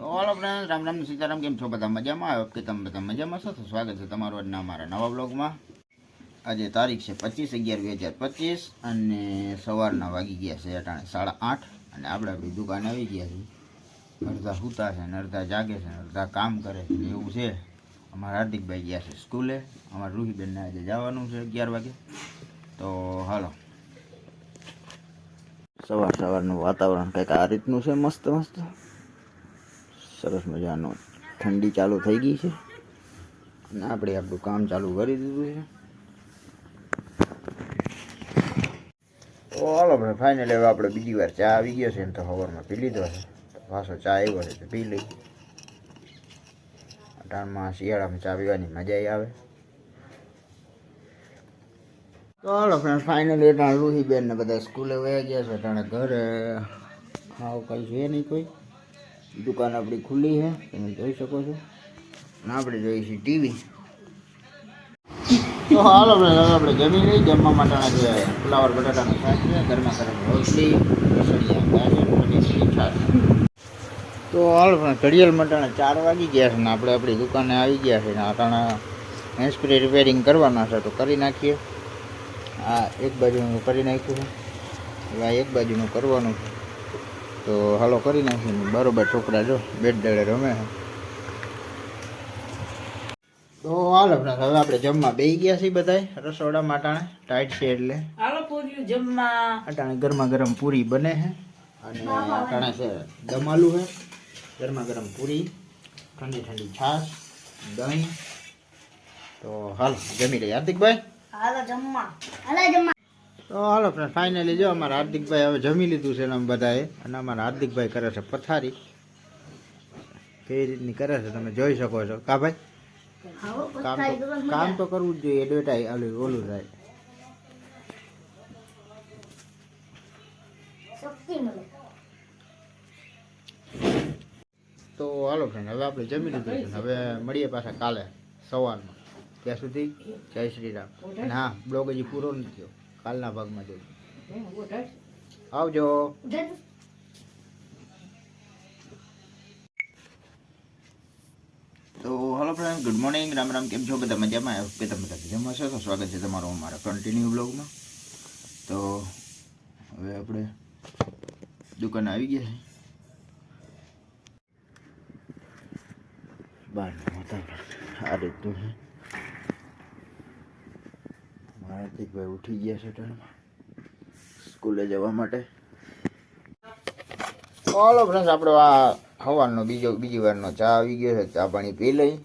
ઓલો ફ્રેન્ડ રામ રામ, સીતારામ. કેમ છો? બધા મજામાં? આવ્યો કે તમે બધા મજામાં છો. સ્વાગત છે તમારું આજના અમારા નવા બ્લોગમાં. આજે તારીખ છે પચીસ અગિયાર બે હજાર પચીસ અને સવારના વાગી ગયા છે અટાણે સાડા આઠ અને આપણે આપણી દુકાને આવી ગયા છીએ. અડધા સૂતા છે ને અડધા જાગે છે ને અડધા કામ કરે છે એવું છે. અમારા હાર્દિકભાઈ ગયા છે સ્કૂલે. અમારા રૂહીબેનને આજે જવાનું છે અગિયાર વાગે. તો હાલો. સવાર સવારનું વાતાવરણ કંઈક આ રીતનું છે, મસ્ત મસ્ત? સરસ મજાનો ઠંડી ચાલુ થઈ ગઈ છે. અને આપણે આપણું કામ ચાલુ કરી દીધું છે. હાલો આપણે ફાઇનલ હવે આપણે બીજી વાર ચા આવી ગયો છે એમ તો સવારમાં પી લીધો છે. પાછો ચા આવ્યો છે તો પી લઈ અટાણમાં શિયાળામાં ચા પીવાની મજા આવે. તો હાલો ફ્રેન્ડ ફાઇનલી અટાણે રૂહીબેન ને બધા સ્કૂલે વયા ગયા છે, અટાણે ઘરે. હાવ કંઈ છે નહીં કોઈ. દુકાન આપણી ખુલ્લી છે, તમે જોઈ શકો છો. અને આપણે છીએ ટીવી. તો હાલો આપણે આપણે જમી લઈ જમવા માટેના જે ફ્લાવર બટાટાનું શાક છે ઘરમાં ગરમ રોટલી તો હાલ પણ ઘડિયાળ માટાના ચાર વાગી ગયા છે ને આપણે આપણી દુકાને આવી ગયા છે ને અટાણા હેન્ડસ્પ્રે રિપેરિંગ કરવાના છે, તો કરી નાખીએ. આ એક બાજુનું કરી નાખ્યું છે. હવે આ એક બાજુનું કરવાનું છે. તો હાલો કરી નાખીને બરોબર છોકરા જો બેટ દડે રમે. તો હાલો હવે આપણે જમવા બેસી ગયા છીએ બધાય રસોડા માટાણે. ટાઈટ છે એટલે. હાલો જમવા. અટાણે ગરમા ગરમ પૂરી બને છે અને અટાણે છે દમાલુ છે ગરમા ગરમ પૂરી ઠંડી ઠંડી છાશ દહીં. તો હાલ જમી લઈએ. હાર્દિકભાઈ? હાલો જમવા. હાલો જમવા. તો હાલો ફ્રેન્ડ ફાઇનલી જો અમારા હાર્દિકભાઈ હવે જમી લીધું છે અમે બધાએ. અને અમારા હાર્દિકભાઈ કરે છે પથારી. કેવી રીતની કરે છે તમે જોઈ શકો છો. કા ભાઈ? કામ તો કામ તો કરવું જ જોઈએ એડવર્ટાઈ ઓલું ઓલું થાય. તો હાલો ફ્રેન્ડ હવે આપણે જમી લીધું છે હવે મળીએ પાછા કાલે સવારમાં. ત્યાં સુધી જય શ્રી રામ. અને હા બ્લોગ હજી પૂરો નથી થયો. કાલના ભાગમાં જોઈશું આવજો. તો. Hello friend good morning Ram Ram કેમ છો? બધા મજામાં? આવ્યો કે તમે બધા મજામાં છો તો સ્વાગત છે તમારું અમારા કન્ટિન્યુ બ્લોગમાં તો હવે આપણે દુકાને આવી ગયા છે. બહારનું વાતાવરણ આ રીતનું છે. મારા હાર્દિકભાઈ ઉઠી ગયા છે ટ્રેનમાં. સ્કૂલે જવા માટે. ચાલો ફ્રેન્ડ્સ આપણો આ સવારનો બીજો, બીજી વારનો ચા આવી ગયો છે. ચા પાણી પી લઈ.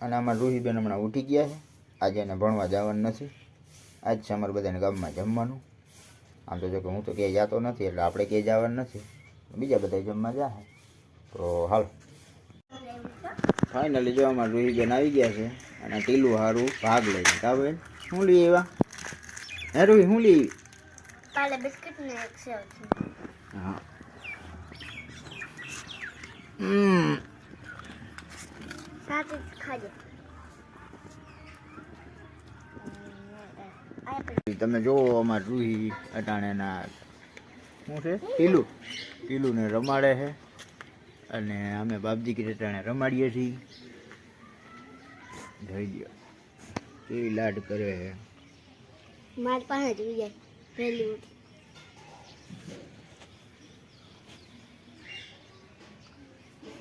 અને આમાં રૂહીબેન હમણાં ઉઠી ગયા છે. આજે એને ભણવા જવાનું નથી. આજ છે અમારે બધાને ગામમાં જમવાનું. આમ તો જો કે હું તો ક્યાંય જતો નથી, એટલે આપણે ક્યાંય જવાનું નથી. બીજા બધા જમવા જાય. તો હાલ. ફાઇનલી જો અમારે રૂહીબેન આવી ગયા છે અને ટીલું હારું ભાગ લઈને કા બેન શું લઈ એવા? હે રૂહી શું લઈ? કાલે બિસ્કિટ ને એક સેવ હા. હમ. સાથે ખાજો. તમે જોવો અમાર રૂહી અટાણેના. શું છે? ટીલું. ને રમાડે છે. અને અમે બાપજી કે અટાણે રમાડીએ છીએ. જોઈ ગયો કેવી લાડ કરે છે મારી પાસે જોઈ જાય પહેલી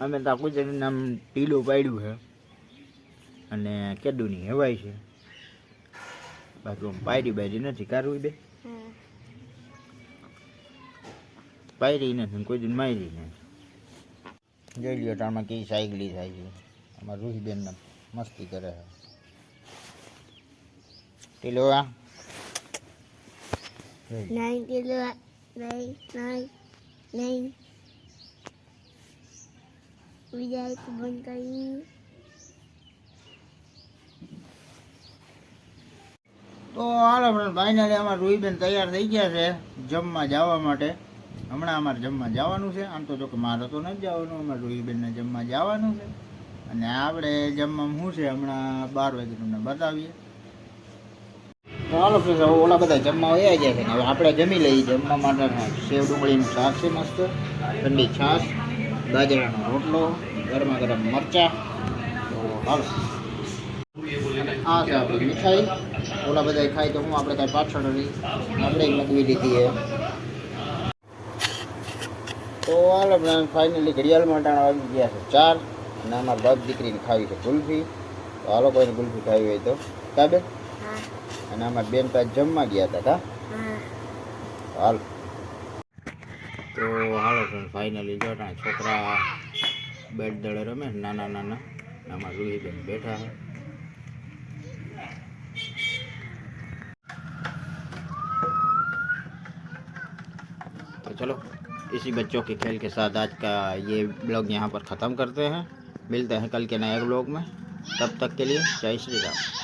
અમે તો ગુજરાતી નામ ટીલું પાડ્યું છે અને કેદુની હેવાય છે. બાકી પાયરી બાયરી નથી કારવી બે. પાયરી નથી કોઈ દિન મારી નથી. જોઈ લ્યો ટાણમાં કેવી સાયકલી થાય છે. અમારા રૂહીબેન મસ્તી કરે છે. ટીલો આ. જોઈ લ્યો. Nine kilo nine nine nine બંધ કરી. તો હાલો ફાઇનલી અમારા રૂહીબેન તૈયાર થઈ ગયા છે જમવા જવા માટે. હમણાં અમારે જમવા જવાનું છે. આમ તો જો મારે તો નથી જવાનું, અમારે રૂહીબેનને જમવા જવાનું છે. અને આપણે જમવા શું છે? હમણાં બાર વાગે તમને બતાવીએ. ચાલો ફ્રેન્ડ ઓલા બધા જમવા વયા ગયા છે હવે આપણે જમી લઈએ જમવા માટે. સેવ ડુંગળીનું શાક છે મસ્ત. ઠંડી છાશ, બાજરાનો રોટલો, ગરમા ગરમ મરચા. તો હાલો. હા છે મીઠાઈ. ઓલા બધા ખાય તો હું, આપણે કાંઈ પાછળ રહી. આપણે લગવી લીધી છે. તો હાલો ફાઇનલી ઘડિયાળ માટાણા આવી ગયા છે ચાર. અને અમારા બાપ દીકરીને ખાવી છે ગુલ્ફી તો હાલો કોઈને ગુલ્ફી ખાવી હોય તો. કાબે? અને અમારા બેન પાસે જમવા ગયા હતા કા? હાલ. તો હાલો ફ્રેન્ડ ફાઇનલી જો છોકરા બેટ દળે રમે નાના નાના. આમાં રૂહીબેન બેઠા તો ચલો. इसी बच्चों के खेल के साथ आज का ये ब्लॉग यहाँ पर ख़त्म करते हैं मिलते हैं कल के नए ब्लॉग में तब तक के लिए जय श्री राम